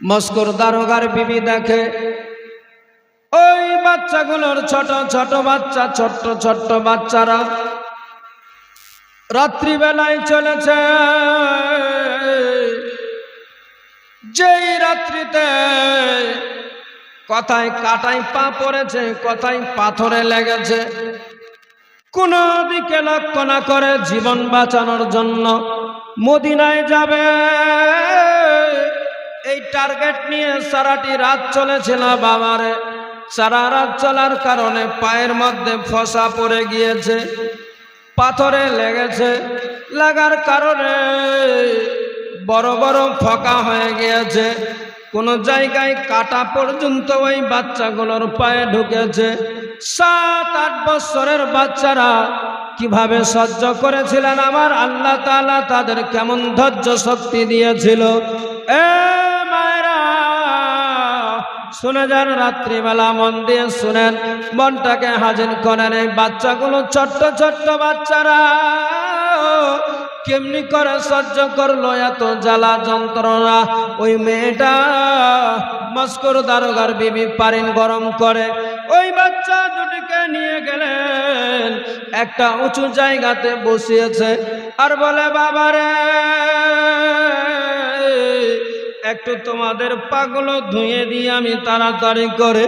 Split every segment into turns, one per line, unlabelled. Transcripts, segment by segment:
মস্কোর দারোগার বিবি দেখে, ওই বাচ্চাগুলোর ছোট ছোট বাচ্চা, ছোট্ট ছোট্ট বাচ্চারা রাত্রিবেলায় চলেছে। যেই রাত্রিতে কথায় কাটাই পা পড়েছে, কথায় পাথরে লেগেছে, কোনো দিকে লক্ষ্য না করে জীবন বাঁচানোর জন্য মদিনায় যাবে। এই টার্গেট নিয়ে সারাটি রাত চলেছিল বাবারে। সারা রাত চলার কারণে পায়ের মধ্যে ফসা পড়ে গিয়েছে, পাথরে লেগেছে। লাগার কারণে বড় বড় ফকা হয়ে গিয়েছে। কোন জায়গায় কাটা পর্যন্ত ওই বাচ্চাগুলোর পায়ে ঢুকেছে। সাত, আট বছরের বাচ্চারা কীভাবে সহ্য করেছিলেন? আমার আল্লাহ তাআলা তাদের কেমন ধৈর্য শক্তি দিয়েছিল? এ শুনে যান, রাত্রিবেলা মন দিয়ে শুনেন, মনটাকে হাজির করেন এই বাচ্চাগুলো, ছোট্ট ছোট্ট বাচ্চারা। কেমনি করে সহ্য করল এত জ্বালা যন্ত্রণা? ওই মেয়েটা মস্কর দারোগার বিবি পারিন গরম করে। ওই বাচ্চা দুটিকে নিয়ে গেলেন, একটা উঁচু জায়গাতে বসিয়েছে। আর বলে, বাবারে একটু তোমাদের পাগলো ধুয়ে দিয়ে আমি তাড়াতাড়ি করে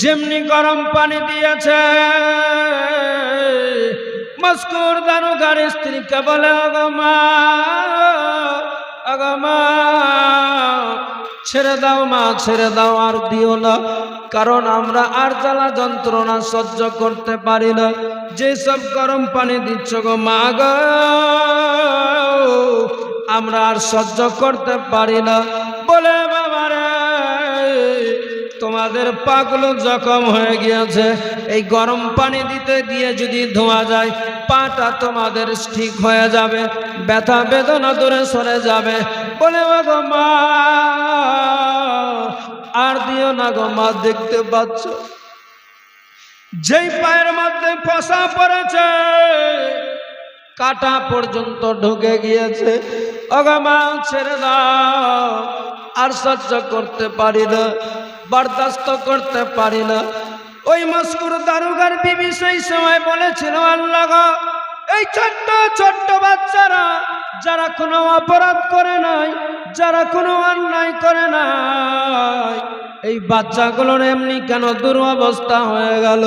যেমনি গরম পানি দিয়েছে। মস্কুর দারোগার স্ত্রীকে বলে অগমা অগমা ছেড়ে দাও মা, ছেড়ে দাও, আর দিও না, কারণ আমরা আর জ্বালা যন্ত্রণা সহ্য করতে পারি না। যেসব গরম পানি দিচ্ছ গো মা গো, আমরা আর সহ্য করতে পারি না। বলে, বাবারে, তোমাদের পাগুলো জখম হয়ে গিয়েছে। এই গরম পানি দিতে দিয়ে যদি ধোয়া যায়, পাটা তোমাদের ঠিক হয়ে যাবে, ব্যথা বেদনা দূরে সরে যাবে। বলে গো মা, আর দিও না গো মা, দেখতে পাচ্ছ? যেই পায়ের মধ্যে ফসা পড়েছে, কাটা পর্যন্ত ঢুকে গিয়েছে। অগমা ছেড়ে দাও আর সহ্য করতে পারি না, বরদাস্ত করতে পারি না। ওই মস্কুর দারুগার বিবি সেই সময় বলেছিল, আল্লাহ এই ছোট্ট ছোট্ট বাচ্চারা যারা কোনো অপরাধ করে নাই, যারা কোনো অন্যায় করে নাই, এই বাচ্চাগুলোর এমনি কেন দুরবস্থা হয়ে গেল?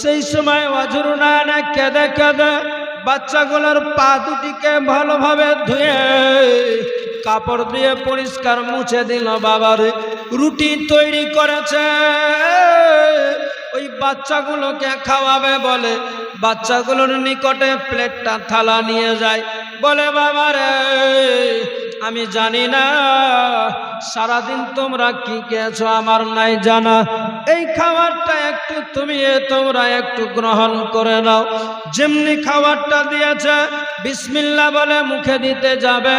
সেই সময় অজুর না কেঁদে কেঁদে বাচ্চাগুলোর পা দুটিকে ভালোভাবে ধুয়ে কাপড় দিয়ে পরিষ্কার মুছে দিল বাবার। রুটি তৈরি করেছে। ওই বাচ্চাগুলোকে খাওয়াবে বলে। বাচ্চাগুলোর নিকটে প্লেটটা থালা নিয়ে যায়। বলে বাবারে আমি জানি না, সারাদিন তোমরা কি খেয়েছো, আমার নাই জানা। এই খাবারটা একটু তুমি তোমরা একটু গ্রহণ করে নাও। যেমনি খাবারটা দিয়েছে বিসমিল্লা বলে মুখে দিতে যাবে।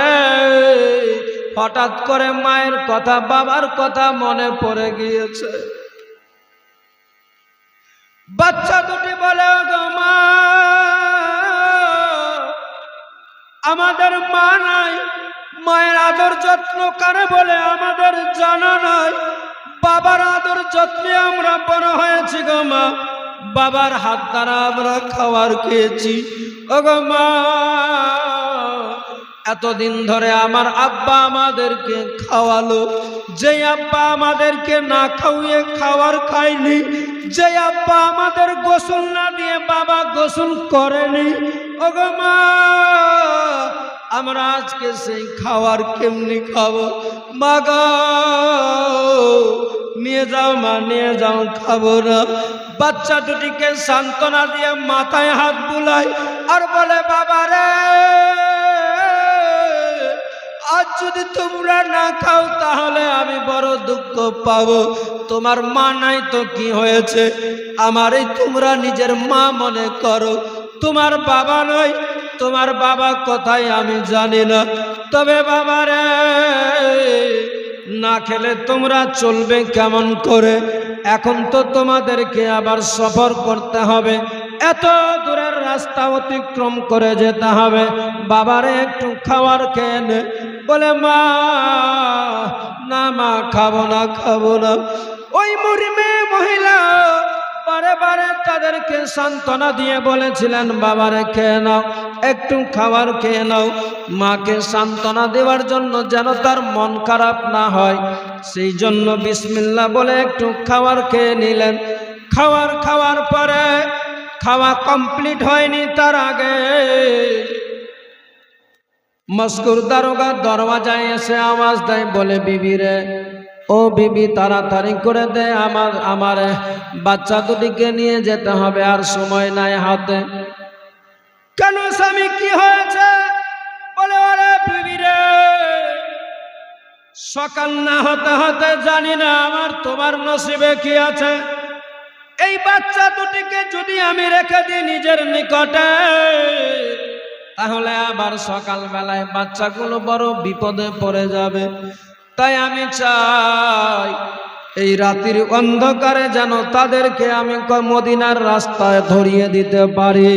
হঠাৎ করে মায়ের কথা, বাবার কথা মনে পড়ে গিয়েছে। বাচ্চা দুটি বলে "ও মা, আমাদের মা নাই, মায়ের আদর যত্ন কারে বলে আমাদের জানা নাই। বাবার আদর যত্নে আমরা বড় হয়েছি গো মা। বাবার হাত দ্বারা আমরা খাবার খেয়েছি। ও গো মা। এতদিন ধরে আমার আব্বা আমাদেরকে খাওয়ালো। যে আব্বা আমাদেরকে না খাওয়িয়ে খাওয়ার খায়নি, যে আব্বা আমাদের গোসল না দিয়ে বাবা গোসল করেনি ও গো মা, আমরা আজকে সেই খাবার কেমনি খাব? মা গো, নিয়ে যাও মা, নিয়ে যাও, খাব না। বাচ্চা দুটিকে সান্ত্বনা দিয়ে মাথায় হাত বুলাই, আর বলে, বাবা রে আজ যদি তোমরা না খাও, তাহলে আমি বড় দুঃখ পাব। তোমার মা নাই তো কি হয়েছে? আমার এই তোমরা নিজের মা মনে করো। তোমার বাবা নয়, তোমার বাবা কোথায় আমি জানি না। তবে বাবা রে, না খেলে তোমরা চলবে কেমন করে? এখন তো তোমাদেরকে আবার সফর করতে হবে। এত দূরের রাস্তা অতিক্রম করে যেতে হবে। বাবারে, একটু খাওয়ার খেয়ে বলে, মা, না, মা, খাব না খাব না। ওই মুড়ি মেয়ে মহিলা বারে বারে তাদেরকে সান্ত্বনা দিয়ে বলেছিলেন, বাবারে, খেয়ে নাও, একটু খাবার খেয়ে নাও। মাকে সান্ত্বনা দেওয়ার জন্য যেন তার মন খারাপ না হয়, সেই জন্য বিসমিল্লা বলে একটু খাবার খেয়ে নিলেন। খাবার খাওয়ার পরে খাওয়া কমপ্লিট হয়নি তার আগে। মস্কুর দারোগা দরওয়াজায় এসে আওয়াজ দেয়, বলে, বিবি রে, ও বিবি, তাড়াতাড়ি করে দে, আমার আমার বাচ্চা দুটিকে নিয়ে যেতে হবে, আর সময় নাই হাতে। কেন স্বামী, কি হয়েছে? বলে ওরে বিবি রে, সকাল না হতে হতে জানি না আমার তোমার নসিবে কি আছে। এই বাচ্চা দুটিকে যদি আমি রেখে দিই নিজের নিকটে তাহলে আবার সকাল বেলায় বাচ্চাগুলো বড় বিপদে পড়ে যাবে। তাই আমি চাই এই রাতির অন্ধকারে যেন তাদেরকে আমি মদিনার রাস্তায় ধরিয়ে দিতে পারি।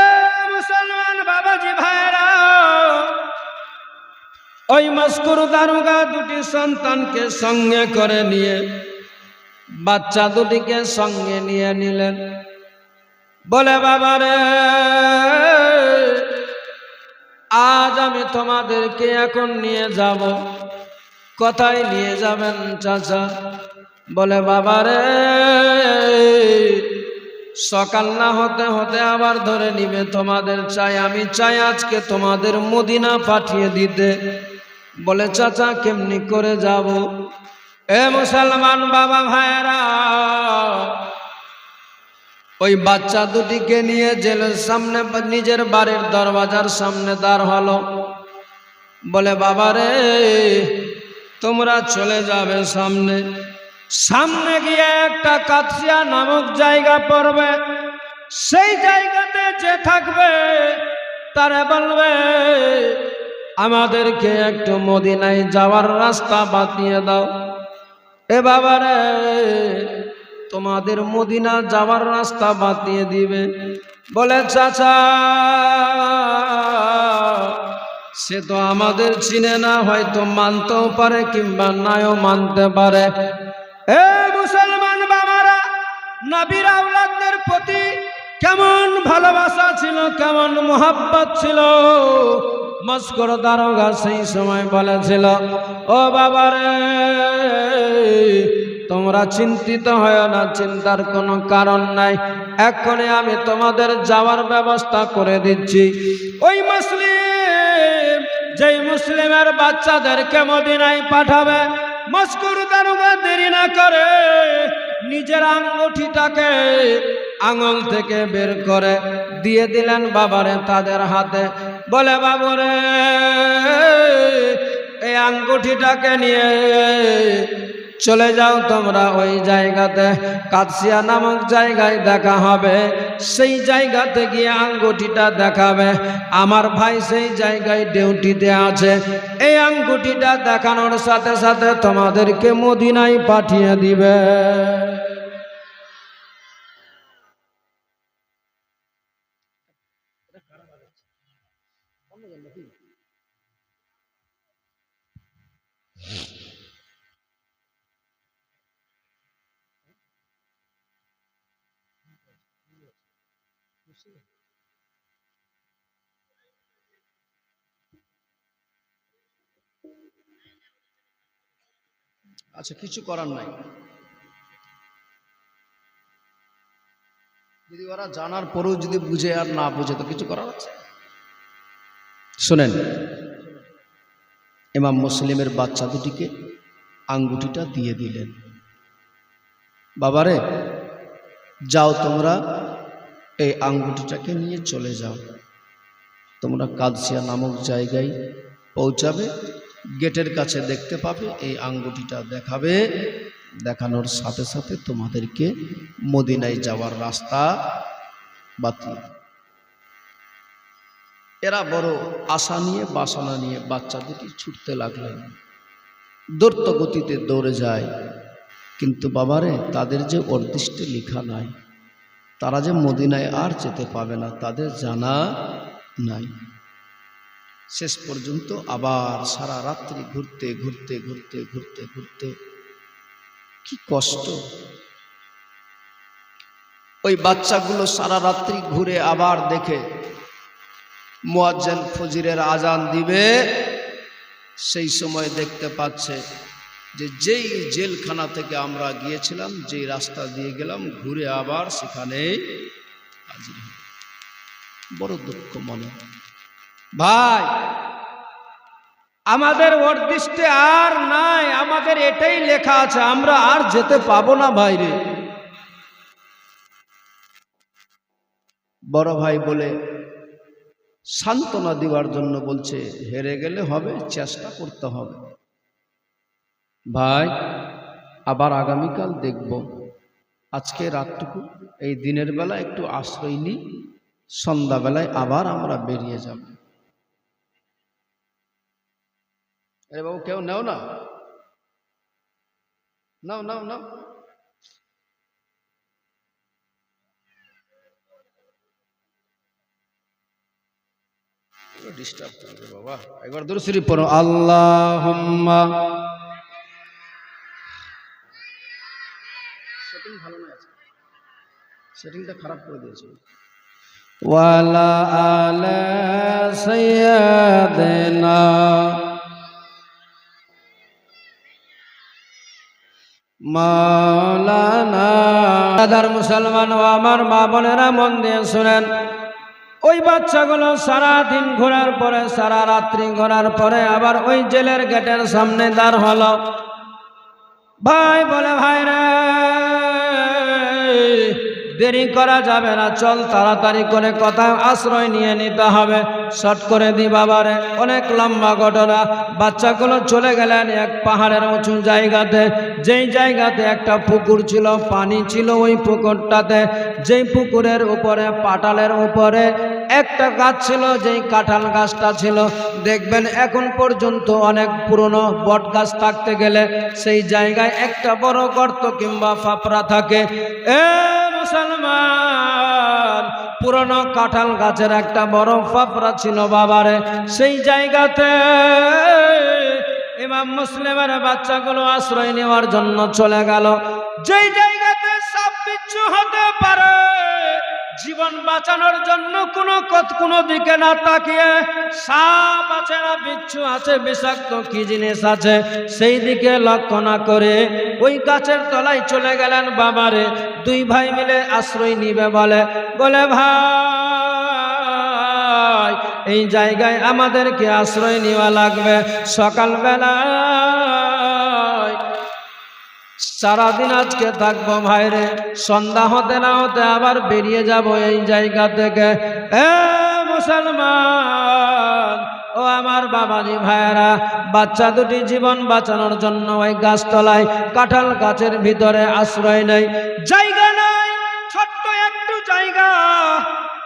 এ মুসলমান বাবাজি ভাইরা ওই মস্কুর দারুগা দুটি সন্তানকে সঙ্গে করে নিয়ে, বাচ্চা দুটিকে সঙ্গে নিয়ে নিলেন। বলে বাবারে আজ আমি তোমাদেরকে এখন নিয়ে যাব। কোথায় নিয়ে যাবেন চাচা? বলে বাবারে সকাল না হতে হতে আবার ধরে নিবে তোমাদের চাই। আমি চাই আজকে তোমাদের মদিনা পাঠিয়ে দিতে। বলে, চাচা, কেমনি করে যাব? এ মুসলমান বাবা ভাইরা ওই বাচ্চা দুটিকে নিয়ে জেলের সামনে, নিজের বাড়ির দরওয়াজার সামনে দাঁড় হলো। বলে, বাবা রে, তোমরা চলে যাবে সামনে। সামনে গিয়ে একটা কাছিয়া নামক জায়গা পড়বে। সেই জায়গাতে যে থাকবে, তারা বলবে, আমাদেরকে একটু মদিনায় যাওয়ার রাস্তা বাতিয়ে দাও। এ বাবারে তোমাদের মদিনা যাওয়ার রাস্তা বাতিয়ে দিবে। বলে, চাচা, সে তো আমাদের চিনে না, হয়তো মানতেও পারে কিংবা নাও মানতে পারে। এ মুসলমান বাবারা, নবীর আওলাদদের প্রতি কেমন ভালোবাসা ছিল, কেমন মোহাব্বত ছিল, মস্কর দারোগা সেই সময় বলেছিল, ও বাবারে তোমরা চিন্তিত হয় না, চিন্তার কোনো কারণ নাই। এক্ষণে আমি তোমাদের যাওয়ার ব্যবস্থা করে দিচ্ছি। ওই মুসলিম, যেই মুসলিমের বাচ্চাদেরকে মদিনায় পাঠাবে, মস্কুর দারুগা দেরি না করে নিজের আঙ্গুঠিটাকে আঙুল থেকে বের করে দিয়ে দিলেন বাবারে তাদের হাতে। বলে, বাবুরে, এই আঙ্গুঠিটাকে নিয়ে চলে যাও তোমরা ওই জায়গাতে। কাদসিয়া নামক জায়গায় দেখা হবে। সেই জায়গাতে গিয়ে আঙ্গুটিটা দেখাবে। আমার ভাই সেই জায়গায় ডিউটিতে আছে। এই আঙ্গুটিটা দেখানোর সাথে সাথে তোমাদেরকে মদিনায় পাঠিয়ে দিবে। আচ্ছা কিছু করার নাই। যদি ওরা জানার পরেও যদি বুঝে আর না বুঝে, তো কিছু করার আছে? শোনেন, ইমাম মুসলিমের বাচ্চা দুটিকে আঙ্গুটিটা দিয়ে দিলেন। বাবারে, যাও তোমরা এই আঙ্গুটিটাকে নিয়ে চলে যাও। তোমরা কাদসিয়া নামক জায়গায় পৌঁছাবে, গেটের কাছে দেখতে পাবে, এই আঙ্গুটিটা দেখাবে। দেখানোর সাথে সাথে তোমাদেরকে মদিনায় যাওয়ার রাস্তা বাতিল। এরা বড় আশা নিয়ে, বাসনা নিয়ে বাচ্চা ছুটতে লাগলেন। দৌড়ত গতিতে দৌড়ে যায়। কিন্তু বাবারে, তাদের যে অর্দিষ্টে লেখা নাই। তারা যে মদিনায় আর যেতে পাবে না, তাদের জানা নাই। শেষ পর্যন্ত আবার সারা রাত্রি ঘুরতে ঘুরতে ঘুরতে ঘুরতে ঘুরতে কি কষ্ট। ওই বাচ্চাগুলো সারা রাত্রি ঘুরে আবার দেখে মোয়াজ্জেন ফজিরের আজান দিবে, সেই সময় দেখতে পাচ্ছে যে যেই জেলখানা থেকে আমরা গিয়েছিলাম, যেই রাস্তা দিয়ে গেলাম, ঘুরে আবার সেখানে বড় দুঃখ মনে। ভাই, আমাদের অদৃষ্টে আর নাই, আমাদের এটাই লেখা আছে, আমরা আর যেতে পাবো না বাইরে বড় ভাই বলে, সান্ত্বনা দেওয়ার জন্য বলছে, হেরে গেলে হবে, চেষ্টা করতে হবে। ভাই, আবার আগামীকাল দেখব। আজকে রাতটুকু, এই দিনের বেলা একটু আশ্রয় নিই, সন্ধ্যাবেলায় আবার আমরা বেরিয়ে যাব। আরে বাবু, কেউ নেও না? নাও নাও নাও। ডিস্টার্ব করবে বাবা। একবার দুরুসরি পড়ো আল্লাহ সেটিং ভালো নয় আছে সেটিংটা খারাপ করে দিয়েছে। ওয়ালা আলা মাওলানা দাদার মুসলমান ও আমার মা বোনেরা মন দিয়ে শুনেন, ওই বাচ্চাগুলো সারা দিন ঘোরার পরে, সারা রাত্রি ঘোরার পরে আবার ওই জেলের গেটের সামনে দাঁড় হলো। ভাই বলে, ভাই রে দেরি করা যাবে না, চল তাড়াতাড়ি করে কথা আশ্রয় নিয়ে নিতে হবে। শট করে দি বাবারে, অনেক লম্বা ঘটনা। বাচ্চাগুলো চলে গেলেন এক পাহাড়ের উঁচু জায়গাতে। যেই জায়গাতে একটা পুকুর ছিল, পানি ছিল ওই পুকুরটাতে। যেই পুকুরের উপরে, পাটালের উপরে একটা গাছ ছিল, যেই কাঁঠাল গাছটা ছিল। দেখবেন এখন পর্যন্ত অনেক পুরনো বট গাছ থাকতে গেলে সেই জায়গায় একটা বড় গর্ত কিংবা ফাপড়া থাকে। এ মুসলমান। পুরনো কাঁঠাল গাছের একটা বড় ফাপড়া ছিল বাবারে। সেই জায়গাতে ইমাম মুসলিমের বাচ্চাগুলো আশ্রয় নেওয়ার জন্য চলে গেল। যেই জায়গাতে সব কিছু হতে পারে বাঁচানোর জন্য কোনো কোনো দিকে না তাকিয়ে সাপ আছে না বিচ্ছু আছে, বিষাক্ত কি জিনিস আছে, সেই দিকে লক্ষ্য না করে ওই গাছের তলায় চলে গেলেন বাবারে। দুই ভাই মিলে আশ্রয় নিবে বলে। বলে, ভাই, এই জায়গায় আমাদেরকে আশ্রয় নেওয়া লাগবে। সকালবেলায় সারাদিন আজকে থাকব ভাইরে, সন্ধ্যা হতে না হতে আবার বেরিয়ে যাব এই জায়গা থেকে। এ মুসলমান, ও আমার বাবাজি ভাইয়েরা, বাচ্চা দুটি জীবন বাঁচানোর জন্য ওই গাছতলায় কাঁঠাল গাছের ভিতরে আশ্রয় নেই। জায়গা নাই, ছোট্ট একটু জায়গা।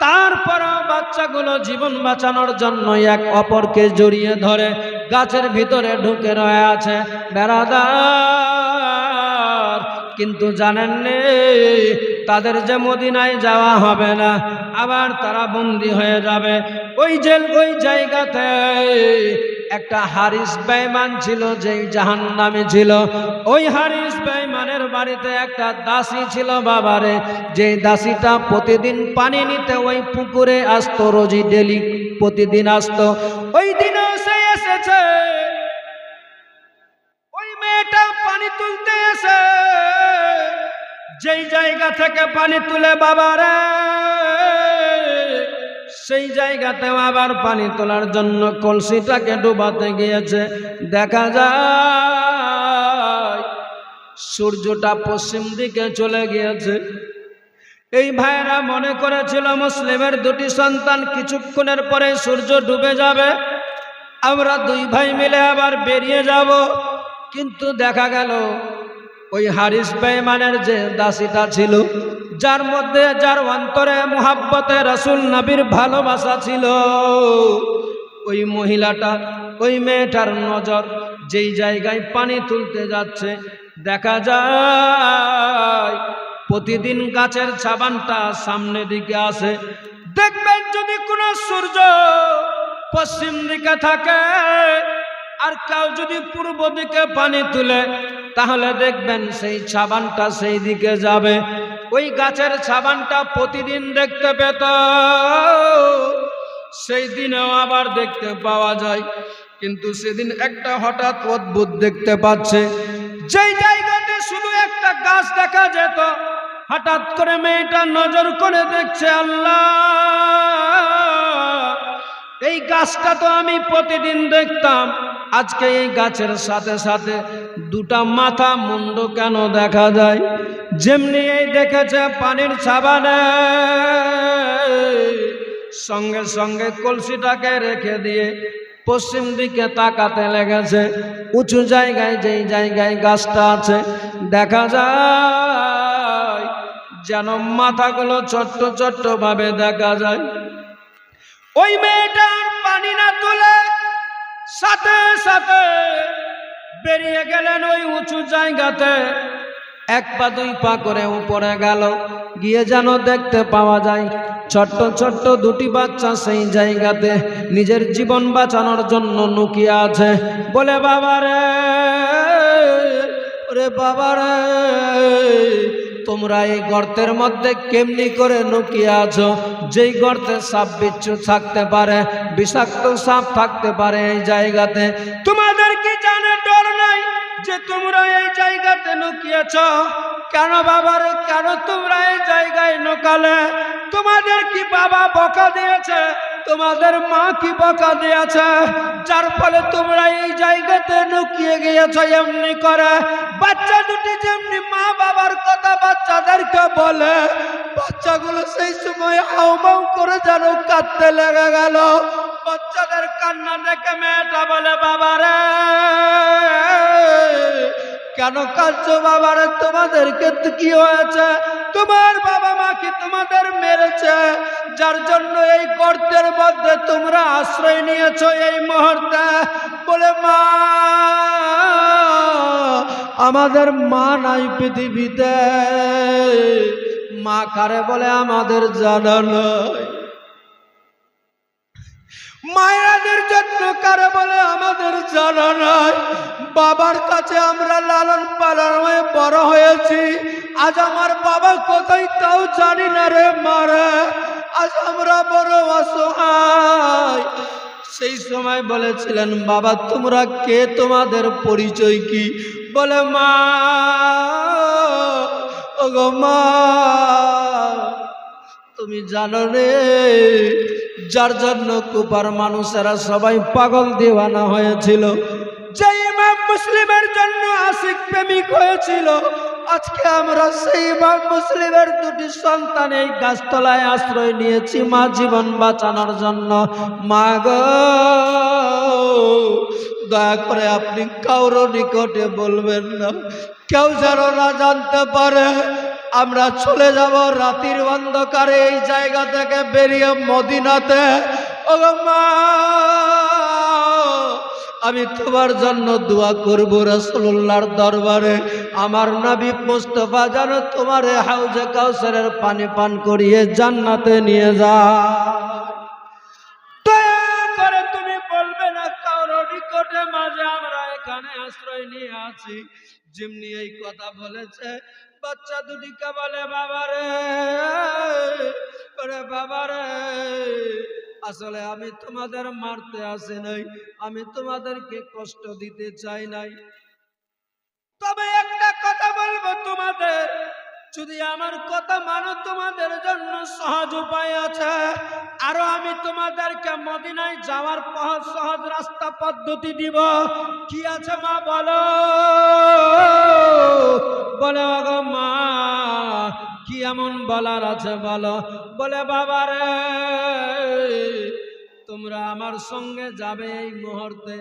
তারপরও বাচ্চাগুলো জীবন বাঁচানোর জন্য এক অপরকে জড়িয়ে ধরে গাছের ভিতরে ঢুকে রয়ে আছে। বেড়াদার কিন্তু জানেননি, তাদের যে মদিনায় যাওয়া হবে না, আবার তারা বন্দি হয়ে যাবে। ওই জেল, ওই জায়গাতে একটা হারিস বেঈমান ছিল, যেই জাহান নামে ছিল। ওই হারিস বেঈমানের বাড়িতে একটা দাসী ছিল বাবারে যে দাসীটা প্রতিদিন পানি নিতে ওই পুকুরে আসতো রোজি ডেলি প্রতিদিন আসতো। ওই দিনও সে এসেছে। যেই জায়গা থেকে পানি তুলে বাবারে সেই জায়গাতেও আবার পানি তোলার জন্য কলসিটাকে ডুবাতে গিয়েছে। দেখা যায়, সূর্যটা পশ্চিম দিকে চলে গিয়েছে। এই ভাইরা মনে করেছিল মুসলিমের দুটি সন্তান কিছুক্ষণের পরে সূর্য ডুবে যাবে। আমরা দুই ভাই মিলে আবার বেরিয়ে যাব। কিন্তু দেখা গেল ওই হারিস বেঈমানের যে দাসীটা ছিল, যার মধ্যে, যার অন্তরে মোহাব্বতে রাসুল নবীর ভালোবাসা ছিল, ওই মহিলাটা, ওই মেয়েটার নজর যেই জায়গায় পানি তুলতে যাচ্ছে, দেখা যায় প্রতিদিন গাছের ছাবানটা সামনে দিকে আসে। দেখবেন যদি কোনো সূর্য পশ্চিম দিকে থাকে আর কেউ যদি পূর্ব দিকে পানি তুলে, তাহলে দেখবেন সেই ছাবানটা সেই দিকে যাবে। ওই গাছের ছাবানটা প্রতিদিন দেখতে পেত। সেই দিনেও আবার দেখতে পাওয়া যায়। কিন্তু সেদিন একটা হঠাৎ অদ্ভুত দেখতে পাচ্ছে। যেই জায়গাতে শুধু একটা গাছ দেখা যেত, হঠাৎ করে মেয়েটা নজর করে দেখছে, আল্লাহ! এই গাছটা তো আমি প্রতিদিন দেখতাম। আজকে এই গাছের সাথে সাথে দুটা মাথা মুন্ড কেন দেখা যায়? যেমনি এই দেখেছে পানির ছাবানে, সঙ্গে সঙ্গে কলসিটাকে রেখে দিয়ে পশ্চিম দিকে তাকাতে লেগেছে। উঁচু জায়গায় যেই জায়গায় গাছটা আছে, দেখা যায় যেন মাথাগুলো ছোট্ট ছোট্ট ভাবে দেখা যায়। ওই মেয়েটার পানি না তুলে সাথে সাথে বেরিয়ে গেলেন ওই উঁচু জায়গাতে। এক পা, দুই পা করে উপরে গেল। গিয়ে যেন দেখতে পাওয়া যায়, ছোট্ট ছোট্ট দুটি বাচ্চা সেই জায়গাতে নিজের জীবন বাঁচানোর জন্য লুকিয়ে আছে। বলে বাবারে ওরে বাবারে তোমরা এই গর্তের মধ্যে কেমনি করে লুকিয়ে আছো? যেই গর্তে সাপ বিচ্ছু থাকতে পারে, বিষাক্ত সাপ থাকতে পারে এই জায়গাতে। তোমাদের কি জানে ডর নাই যে তোমরা এই জায়গাতে লুকিয়েছ? কেন বাবারে, কেন তোমরা এই জায়গায় নোকালে তোমাদের কি বাবা বকা দিয়েছে? তোমাদের মা কি বকা দিয়েছে? যার ফলে তোমরা এই জায়গাতে লুকিয়ে গিয়েছ এমনি করে। বাচ্চা দুটি যেমনি মা বাবার কথা বাচ্চাদেরকে বলে, বাচ্চাগুলো সেই সময় হাউমাউ করে যেন কাঁদতে লেগে গেল। বাচ্চাদের কান্না দেখে মেয়েটা বলে, বাবারে, কেন কাঁদছো বাবারে? তোমাদেরকে কি হয়েছে? তোমার বাবা মা কি তোমাদের মেরেছে? যার জন্য এই গর্তের মধ্যে তোমরা আশ্রয় নিয়েছো এই মুহূর্তে? বলে, মা আমাদের মা নাই পৃথিবীতে। মা কারে বলে আমাদের জানা নয় মায়েরাদের যত্ন কারে বলে আমাদের জানা নাই? বাবার কাছে আমরা লালন পালন হয়ে বড় হয়েছি। আজ আমার বাবা কোথায় তাও জানি না রে মারে আজ আমরা বড় অসহায়। সেই সময় বলেছিলেন, বাবা, তোমরা কে? তোমাদের পরিচয় কি? বলে, মা ও গো মা, তুমি জানো রে যার জন্য কুপার মানুষেরা সবাই পাগল দেওয়ানা হয়েছিল। যে ইমাম মুসলিমের জন্য আশিক প্রেমিক হয়েছিল আজকে আমরা সেই ইমাম মুসলিমের দুটি সন্তান এই গাছতলায় আশ্রয় নিয়েছি মা জীবন বাঁচানোর জন্য। মা গো, দয়া করে আপনি কারও নিকটে বলবেন না। কেউ যেন না জানতে পারে, আমরা চলে যাব রাতির অন্ধকারে এই জায়গা থেকে বেরিয়ে মদিনাতে। ও মা! আমি তোমার জন্য দোয়া করব রসুল্লাহর দরবারে। আমার নবী মুস্তফা যেন তোমার হাউজে কাউসারের পানি পান করিয়ে জান্নাতে নিয়ে যা তুমি বলবে না মাঝে আমরা এখানে আশ্রয় নিয়ে আছি। এই কথা বলেছে, বাচ্চা বলে, বাবারে বাবারে আসলে আমি তোমাদের মারতে আসি নাই, আমি তোমাদেরকে কষ্ট দিতে চাই নাই। তবে একটা কথা বলব তোমাদের, যদি আমার কথা মানো তোমাদের জন্য সহজ উপায় আছে, আরও আমি তোমাদেরকে মদিনায় যাওয়ার সহজ সহজ রাস্তা পদ্ধতি দিব। কি আছে মা বলো? বলে মা। এমন বলার আছে বলো। বলে বাবা রে তোমরা আমার সঙ্গে যাবে এই মুহূর্তে।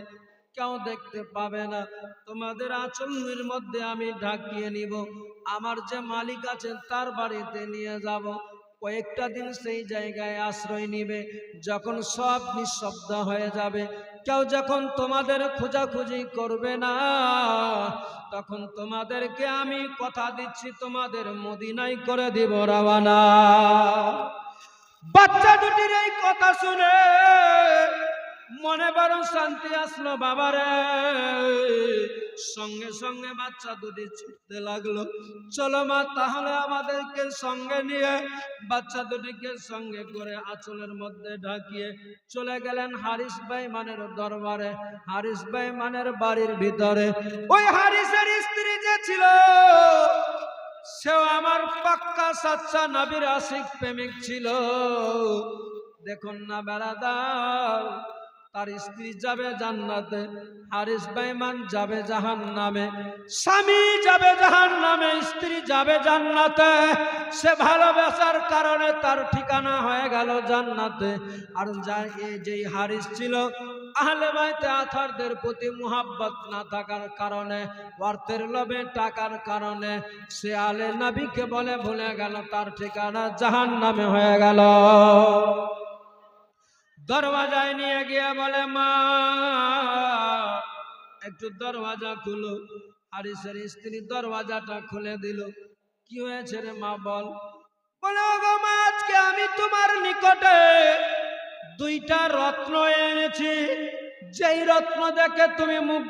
কেউ দেখতে পাবে না। তোমাদের আচরণের মধ্যে আমি ঢাকিয়ে নিব। আমার যে মালিক আছেন তার বাড়িতে নিয়ে যাব। কয়েকটা দিন সেই জায়গায় আশ্রয় নিবে। যখন সব নিঃশব্দ হয়ে যাবে। কেউ যখন তোমাদের খোঁজাখুঁজি করবে না তখন তোমাদেরকে আমি কথা দিচ্ছি, তোমাদের মদিনাই করে দিব রাওয়ানা বাচ্চা দুটির এই কথা শুনে মনে বড় শান্তি আসলো বাবারে। সঙ্গে সঙ্গে বাচ্চা দুটি ছুটতে লাগল। চলো মা, তাহলে আমাদেরকে সঙ্গে নিয়ে বাচ্চা দুটিকে সঙ্গে করে আঁচলের মধ্যে ঢাকিয়ে চলে গেলেন হারিস ভাই মানের দরবারে। হারিস ভাই মানের বাড়ির ভিতরে। ওই হারিসের স্ত্রী যে ছিল, সেও আমার পাক্কা সাচ্চা নবীর আশিক প্রেমিক ছিল। দেখুন না বেড়াদার তার স্ত্রী যাবে জান্নাতে, হারিস বেঈমান যাবে জাহান নামে স্বামী যাবে জাহান নামে স্ত্রী যাবে জান্নাতে। সে ভালোবাসার কারণে তার ঠিকানা হয়ে গেল জান্নাতে। আর যা যেই হারিস ছিল, আহলে বাইতে আথারদের প্রতি মুহাব্বত না থাকার কারণে অর্থের লোভে টাকার কারণে, সে আলে নবীকে বলে ভুলে গেল, তার ঠিকানা জাহান নামে হয়ে গেল। দরওয়াজায় নিয়ে গিয়া বলে, মা, একটু দরওয়াজা খুলো। হারিসের স্ত্রী দরওয়াজাটা খুলে দিল। কি হয়েছে রে মা, বল। আজকে আমি তোমার নিকটে দুইটা রত্ন এনেছি। যেই রত্ন দেখে তুমি মুখ